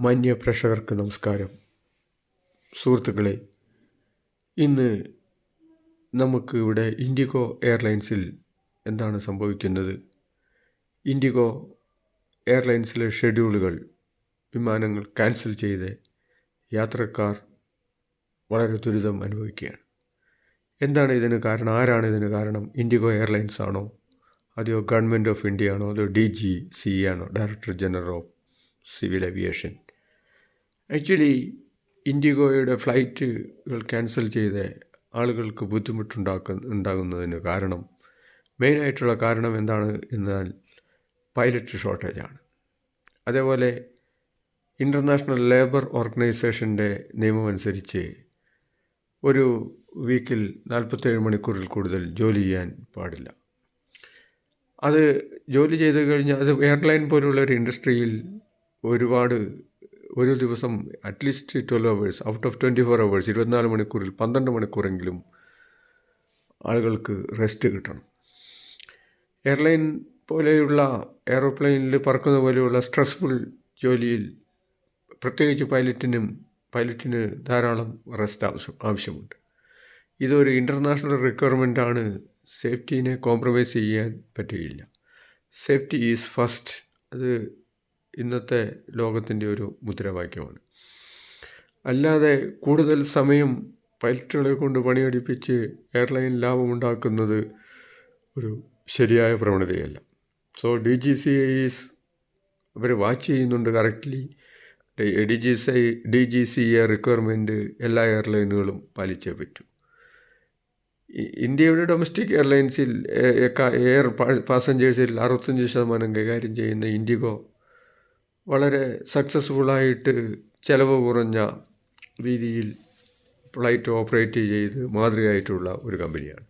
മാന്യ പ്രേക്ഷകർക്ക് നമസ്കാരം. സുഹൃത്തുക്കളെ ഇന്ന് നമുക്ക് ഇവിടെ ഇൻഡിഗോ എയർലൈൻസിൽ എന്താണ് സംഭവിക്കുന്നത്? ഇൻഡിഗോ എയർലൈൻസിലെ ഷെഡ്യൂളുകൾ വിമാനങ്ങൾ ക്യാൻസൽ ചെയ്ത് യാത്രക്കാർ വളരെ ദുരിതം അനുഭവിക്കുകയാണ്. എന്താണ് ഇതിന് കാരണം? ആരാണ് ഇതിന് കാരണം? ഇൻഡിഗോ എയർലൈൻസ് ആണോ? അതെയോ ഗവൺമെന്റ് ഓഫ് ഇന്ത്യ ആണോ? അതോ ഡി ജി സി ആണോ? Director general of civil aviation actually ഇൻഡിഗോയുടെ ഫ്ലൈറ്റുകൾ ക്യാൻസൽ ചെയ്ത് ആളുകൾക്ക് ബുദ്ധിമുട്ടുണ്ടാക്കുന്ന ഉണ്ടാകുന്നതിന് കാരണം മെയിനായിട്ടുള്ള കാരണം എന്താണ് എന്നാൽ പൈലറ്റ് ഷോർട്ടേജാണ്. അതേപോലെ ഇന്റർനാഷണൽ ലേബർ ഓർഗനൈസേഷന്റെ നിയമമനുസരിച്ച് ഒരു വീക്കിൽ നാൽപ്പത്തേഴ് മണിക്കൂറിൽ കൂടുതൽ ജോലി ചെയ്യാൻ പാടില്ല. അത് ജോലി ചെയ്ത് കഴിഞ്ഞാൽ അത് എയർലൈൻ പോലുള്ള ഒരു ഇൻഡസ്ട്രിയിൽ ഒരുപാട് ഒരു ദിവസം at least twelve hours out of twenty four hours ഇരുപത്തിനാല് മണിക്കൂറിൽ പന്ത്രണ്ട് മണിക്കൂറെങ്കിലും ആളുകൾക്ക് റെസ്റ്റ് കിട്ടണം. എയർലൈൻ പോലെയുള്ള എയറോപ്ലെയിനിൽ പറക്കുന്ന പോലെയുള്ള സ്ട്രെസ്ഫുൾ ജോലിയിൽ പ്രത്യേകിച്ച് പൈലറ്റിനും പൈലറ്റിന് ധാരാളം റെസ്റ്റ് ആവശ്യം ആവശ്യമുണ്ട്. ഇതൊരു ഇന്റർനാഷണൽ ആണ്. സേഫ്റ്റീനെ കോംപ്രമൈസ് ചെയ്യാൻ പറ്റുകയില്ല. സേഫ്റ്റി ഈസ് ഫസ്റ്റ് അത് ഇന്നത്തെ ലോകത്തിന്റെ ഒരു മുദ്രാവാക്യമാണ്. അല്ലാതെ കൂടുതൽ സമയം പൈലറ്റുകളെ കൊണ്ട് പണിയെടുപ്പിച്ച് എയർലൈൻ ലാഭമുണ്ടാക്കുന്നത് ഒരു ശരിയായ പ്രവണതയല്ല. So D G C is our watch ചെയ്യുന്നുണ്ട് correctly D G C D G C A requirement എല്ലാ എയർലൈനുകളും പാലിച്ചേ പറ്റൂ. ഇന്ത്യയുടെ ഡൊമസ്റ്റിക് എയർലൈൻസിൽ എയർ പാസഞ്ചേഴ്സിൽ അറുപത്തഞ്ച് ശതമാനം കൈകാര്യം ചെയ്യുന്ന ഇൻഡിഗോ വളരെ സക്സസ്ഫുള്ളായിട്ട് ചിലവ് കുറഞ്ഞ രീതിയിൽ ഫ്ലൈറ്റ് ഓപ്പറേറ്റ് ചെയ്ത് മാതൃകയായിട്ടുള്ള ഒരു കമ്പനിയാണ്.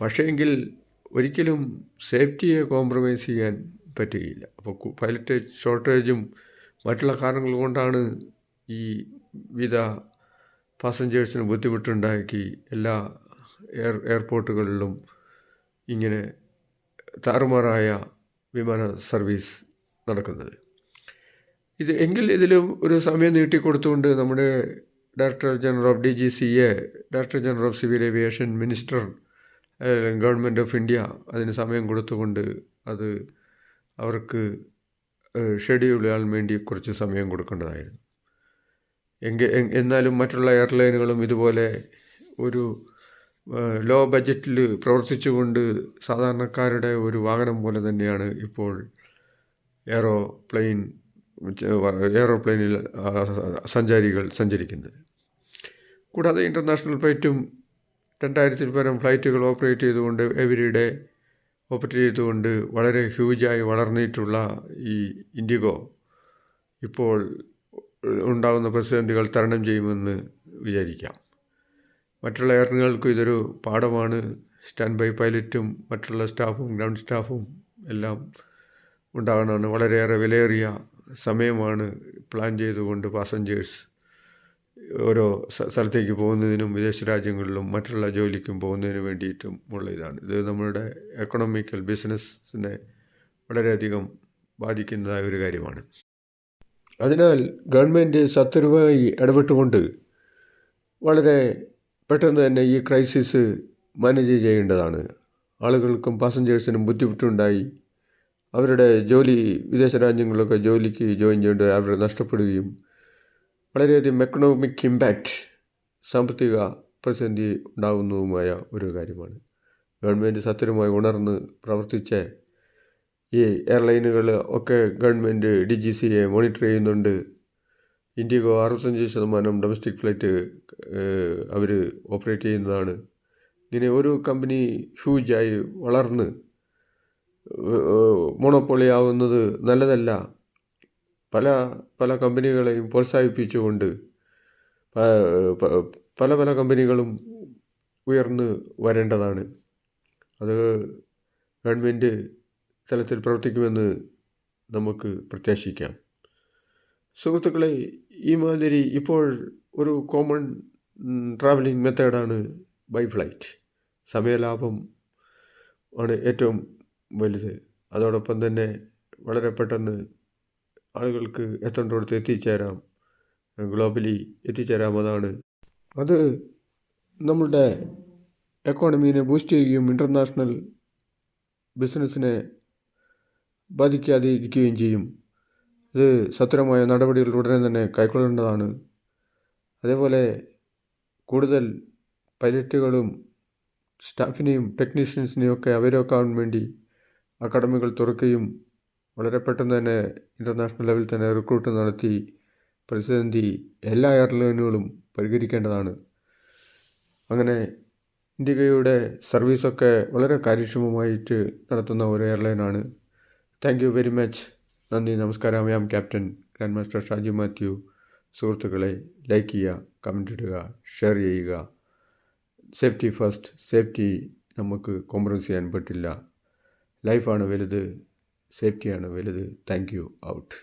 പക്ഷേങ്കിൽ ഒരിക്കലും സേഫ്റ്റിയെ കോംപ്രമൈസ് ചെയ്യാൻ പറ്റുകയില്ല. അപ്പോൾ പൈലറ്റ് ഷോർട്ടേജും മറ്റുള്ള കാരണങ്ങൾ കൊണ്ടാണ് ഈ വിധ പാസഞ്ചേഴ്സിന് ബുദ്ധിമുട്ടുണ്ടാക്കി എല്ലാ എയർ എയർപോർട്ടുകളിലും ഇങ്ങനെ താറുമാറായ വിമാന സർവീസ് നടക്കുന്നത്. ഇത് എങ്കിൽ ഇതിലും ഒരു സമയം നീട്ടിക്കൊടുത്തുകൊണ്ട് നമ്മുടെ director general of D G C A director general of civil aviation minister government of India അതിന് സമയം കൊടുത്തുകൊണ്ട് അത് അവർക്ക് ഷെഡ്യൂൾ ചെയ്യാൻ വേണ്ടി കുറച്ച് സമയം കൊടുക്കേണ്ടതായിരുന്നു. എങ്കിൽ എന്നാലും മറ്റുള്ള എയർലൈനുകളും ഇതുപോലെ ഒരു ലോ ബഡ്ജറ്റിൽ പ്രവർത്തിച്ചുകൊണ്ട് സാധാരണക്കാരുടെ ഒരു വാഹനം പോലെ തന്നെയാണ് ഇപ്പോൾ എയറോപ്ലെയിൻ എയറോപ്ലെയിനിൽ സഞ്ചാരികൾ സഞ്ചരിക്കുന്നത്. കൂടാതെ ഇന്റർനാഷണൽ ഫ്ലൈറ്റും രണ്ടായിരത്തിൽ പരം ഫ്ലൈറ്റുകൾ ഓപ്പറേറ്റ് ചെയ്തുകൊണ്ട് എവരി ഡേ ഓപ്പറേറ്റ് ചെയ്തുകൊണ്ട് വളരെ ഹ്യൂജായി വളർന്നിട്ടുള്ള ഈ ഇൻഡിഗോ ഇപ്പോൾ ഉണ്ടാകുന്ന പ്രതിസന്ധികൾ തരണം ചെയ്യുമെന്ന് വിചാരിക്കാം. മറ്റുള്ള എയറിനുകൾക്കും ഇതൊരു പാഠമാണ്. സ്റ്റാൻഡ് ബൈ പൈലറ്റും മറ്റുള്ള സ്റ്റാഫും ഗ്രൗണ്ട് സ്റ്റാഫും എല്ലാം ഉണ്ടാകണമെന്ന് വളരെയേറെ വിലയേറിയ സമയമാണ് പ്ലാൻ ചെയ്തുകൊണ്ട് പാസഞ്ചേഴ്സ് ഓരോ സ്ഥലത്തേക്ക് പോകുന്നതിനും വിദേശ രാജ്യങ്ങളിലും മറ്റുള്ള ജോലിക്കും പോകുന്നതിന് വേണ്ടിയിട്ടും ഉള്ള ഇതാണ് ഇത് നമ്മളുടെ എക്കണോമിക്കൽ ബിസിനസ്സിനെ വളരെയധികം ബാധിക്കുന്നതായ ഒരു കാര്യമാണ്. അതിനാൽ ഗവൺമെന്റ് സത്വരമായി ഇടപെട്ടുകൊണ്ട് വളരെ പെട്ടെന്ന് തന്നെ ഈ ക്രൈസിസ് മാനേജ് ചെയ്യേണ്ടതാണ്. ആളുകൾക്കും പാസഞ്ചേഴ്സിനും ബുദ്ധിമുട്ടുണ്ടായി. അവരുടെ ജോലി വിദേശ രാജ്യങ്ങളിലൊക്കെ ജോലിക്ക് ജോയിൻ ചെയ്യേണ്ട അവർ നഷ്ടപ്പെടുകയും വളരെയധികം എക്കണോമിക് ഇമ്പാക്റ്റ് സാമ്പത്തിക പ്രതിസന്ധി ഉണ്ടാകുന്നതുമായ ഒരു കാര്യമാണ്. ഗവൺമെന്റ് സത്യമായി ഉണർന്ന് പ്രവർത്തിച്ച് ഈ എയർലൈനുകൾ ഒക്കെ ഗവൺമെന്റ് ഡി ജി സിയെ മോണിറ്റർ ചെയ്യുന്നുണ്ട്. ഇൻഡിഗോ അറുപത്തഞ്ച് ശതമാനം ഡൊമസ്റ്റിക് ഫ്ലൈറ്റ് അവർ ഓപ്പറേറ്റ് ചെയ്യുന്നതാണ്. ഇങ്ങനെ ഒരു കമ്പനി ഹ്യൂജായി വളർന്ന് മോണോപ്പൊളി ആവുന്നത് നല്ലതല്ല. പല പല കമ്പനികളെയും പ്രോത്സാഹിപ്പിച്ചുകൊണ്ട് പല പല കമ്പനികളും ഉയർന്ന് വരേണ്ടതാണ്. അത് ഗവൺമെന്റ് തലത്തിൽ പ്രവർത്തിക്കുമെന്ന് നമുക്ക് പ്രത്യാശിക്കാം. സുഹൃത്തുക്കളെ ഈ മാതിരി ഇപ്പോൾ ഒരു കോമൺ ട്രാവലിംഗ് മെത്തേഡാണ് ബൈ ഫ്ലൈറ്റ് സമയലാഭം ആണ് ഏറ്റവും വലുത്. അതോടൊപ്പം തന്നെ വളരെ പെട്ടെന്ന് ആളുകൾക്ക് എത്തേണ്ടിടത്ത് എത്തിച്ചേരാം. ഗ്ലോബലി എത്തിച്ചേരാമെന്നാണ്. അത് നമ്മളുടെ എക്കോണമീനെ ബൂസ്റ്റ് ചെയ്യുകയും ഇന്റർനാഷണൽ ബിസിനസ്സിനെ ബാധിക്കാതെ ഇരിക്കുകയും ചെയ്യും. ഇത് സത്വരമായ നടപടികൾ ഉടനെ തന്നെ കൈക്കൊള്ളേണ്ടതാണ്. അതേപോലെ കൂടുതൽ പൈലറ്റുകളും സ്റ്റാഫിനെയും ടെക്നീഷ്യൻസിനെയും ഒക്കെ അവരൊക്കെ വേണ്ടി അക്കാഡമികൾ തുറക്കുകയും വളരെ പെട്ടെന്ന് തന്നെ ഇന്റർനാഷണൽ ലെവലിൽ തന്നെ റിക്രൂട്ട് നടത്തി പ്രതിസന്ധി എല്ലാ എയർലൈനുകളും പരിഹരിക്കേണ്ടതാണ്. അങ്ങനെ ഇന്ത്യയുടെ സർവീസൊക്കെ വളരെ കാര്യക്ഷമമായിട്ട് നടത്തുന്ന ഒരു എയർലൈനാണ് താങ്ക് യു വെരി മച്ച് നന്ദി നമസ്കാരം. ഞാൻ captain grand master Shaji Mathew. സുഹൃത്തുക്കളെ ലൈക്ക് ചെയ്യുക കമന്റ് ഇടുക ഷെയർ ചെയ്യുക. സേഫ്റ്റി ഫസ്റ്റ് സേഫ്റ്റി നമുക്ക് കോംപ്രമൈസ് ചെയ്യാൻ പറ്റില്ല. ലൈഫാണ് വലുത് സേഫ്റ്റിയാണ് വലുത് താങ്ക് യു ഔട്ട്